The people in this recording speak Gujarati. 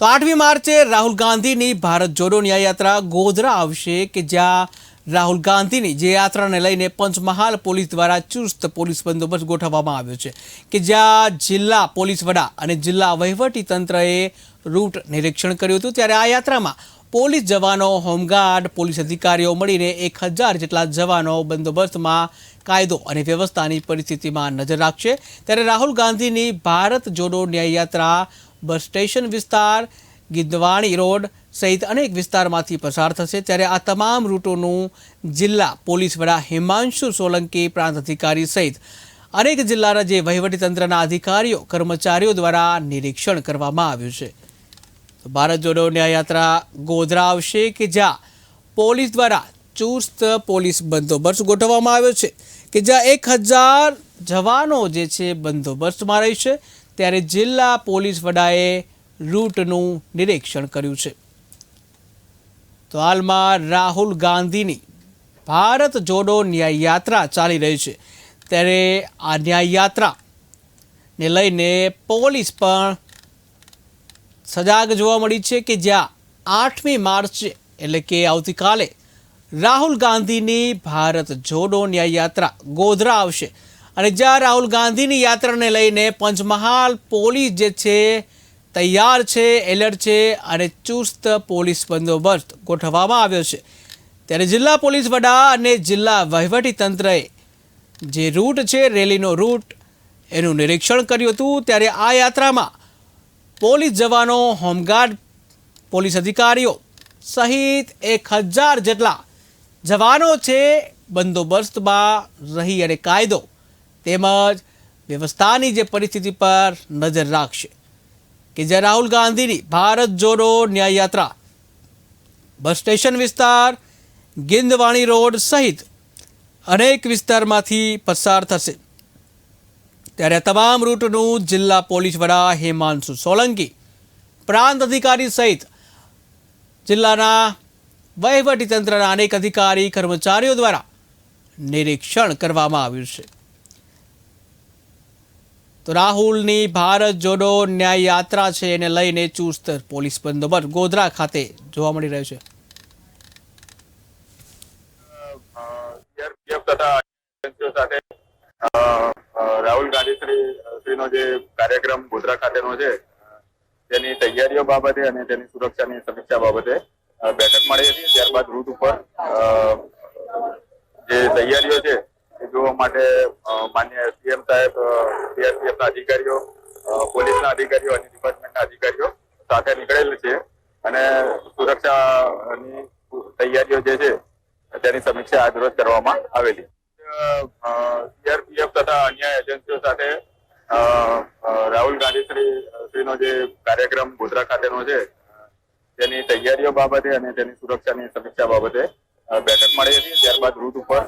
તો આઠમી માર્ચે રાહુલ ગાંધીની ભારત જોડો ન્યાયયાત્રા ગોધરા આવશે કે જ્યાં રાહુલ ગાંધીની જે યાત્રાને લઈને પંચમહાલ પોલીસ દ્વારા ચુસ્ત પોલીસ બંદોબસ્ત ગોઠવવામાં આવ્યો છે કે જ્યાં જિલ્લા પોલીસ વડા અને જિલ્લા વહીવટી તંત્રએ રૂટ નિરીક્ષણ કર્યું હતું ત્યારે આ યાત્રામાં પોલીસ જવાનો, હોમગાર્ડ, પોલીસ અધિકારીઓ મળીને એક હજાર જેટલા જવાનો બંદોબસ્તમાં કાયદો અને વ્યવસ્થાની પરિસ્થિતિમાં નજર રાખશે. ત્યારે રાહુલ ગાંધીની ભારત જોડો ન્યાય યાત્રા બસ સ્ટેશન વિસ્તાર ગિદ્દવાણી રોડ સહિત અનેક વિસ્તારમાંથી પસાર થશે ત્યારે આ તમામ રૂટોનું જિલ્લા પોલીસ વડા હિમાંશુ સોલંકી પ્રાંત અધિકારી સહિત અનેક જિલ્લાના જે વહીવટીતંત્રના અધિકારીઓ, કર્મચારીઓ દ્વારા નિરીક્ષણ કરવામાં આવ્યું છે. ભારત જોડો ન્યાયયાત્રા ગોધરા આવશે કે જ્યાં પોલીસ દ્વારા ચુસ્ત પોલીસ બંદોબસ્ત ગોઠવવામાં આવ્યો છે? કે જ્યાં એક હજાર જવાનો જે છે બંદોબસ્તમાં રહેશે? ત્યારે જિલ્લા પોલીસ વડાએ રૂટનું નિરીક્ષણ કર્યું છે. તો હાલમાં રાહુલ ગાંધીની ભારત જોડો ન્યાય યાત્રા ચાલી રહી છે. ત્યારે આ ન્યાય યાત્રાને લઈને પોલીસ પણ સજાગ જોવા મળી છે કે જ્યાં આઠમી માર્ચે, એટલે કે આવતીકાલે રાહુલ ગાંધીની ભારત જોડો ન્યાય યાત્રા ગોધરા આવશે. અને જ્યાં રાહુલ ગાંધીની યાત્રાને લઈને પંચમહાલ પોલીસ જે છે તૈયાર છે, એલર્ટ છે અને ચુસ્ત પોલીસ બંદોબસ્ત ગોઠવવામાં આવ્યો છે. ત્યારે જિલ્લા પોલીસ વડા અને જિલ્લા વહીવટી તંત્રએ જે રૂટ છે, રેલીનો રૂટ એનું નિરીક્ષણ કર્યું હતું. ત્યારે આ યાત્રામાં પોલીસ જવાનો, હોમગાર્ડ, પોલીસ અધિકારીઓ સહિત એક હજાર જેટલા જવાનો છે બંદોબસ્તમાં રહી અને કાયદો તેમજ વ્યવસ્થાની જે પરિસ્થિતિ પર નજર રાખશે. કે જ્યાં રાહુલ ગાંધીની ભારત જોડો ન્યાય યાત્રા બસ સ્ટેશન વિસ્તાર, ગિંદવાણી રોડ સહિત અનેક વિસ્તારમાંથી પસાર થશે. ત્યારે તમામ રૂટનું જિલ્લા પોલીસ વડા હેમાંશુ સોલંકી પ્રાંત અધિકારી સહિત જિલ્લાના વહીવટીતંત્રના અનેક અધિકારી કર્મચારીઓ દ્વારા નિરીક્ષણ કરવામાં આવ્યું છે. તો રાહુલની ભારત જોડો ન્યાય યાત્રા છે એને લઈને ચુસ્ત પોલીસ બંદોબસ્ત ગોધરા ખાતે જોવા મળી રહ્યો છે. સાથે રાહુલ ગાંધીશ્રીનો શ્રી જે કાર્યક્રમ ગોધરા ખાતેનો છે, તેની તૈયારીઓ બાબતે અને તેની સુરક્ષાની સમીક્ષા બાબતે બેઠક મળી હતી. ત્યારબાદ રૂટ ઉપર જે તૈયારીઓ છે જોવા માટે માન્ય સીએમ સાહેબ સીઆરપીએફના અધિકારીઓ પોલીસના અધિકારીઓ અને ડિપાર્ટમેન્ટના અધિકારીઓ સાથે નીકળેલ છે અને સુરક્ષાની તૈયારીઓ જે છે, તેની સમીક્ષા આજ રોજ કરવામાં આવેલી. સીઆરપીએફ તથા અન્ય એજન્સીઓ સાથે રાહુલ ગાંધી શ્રી, શ્રીનો જે કાર્યક્રમ ગોધરા ખાતેનો છે, તેની તૈયારીઓ બાબતે અને તેની સુરક્ષાની સમીક્ષા બાબતે બેઠક મળી હતી. ત્યારબાદ રૂટ ઉપર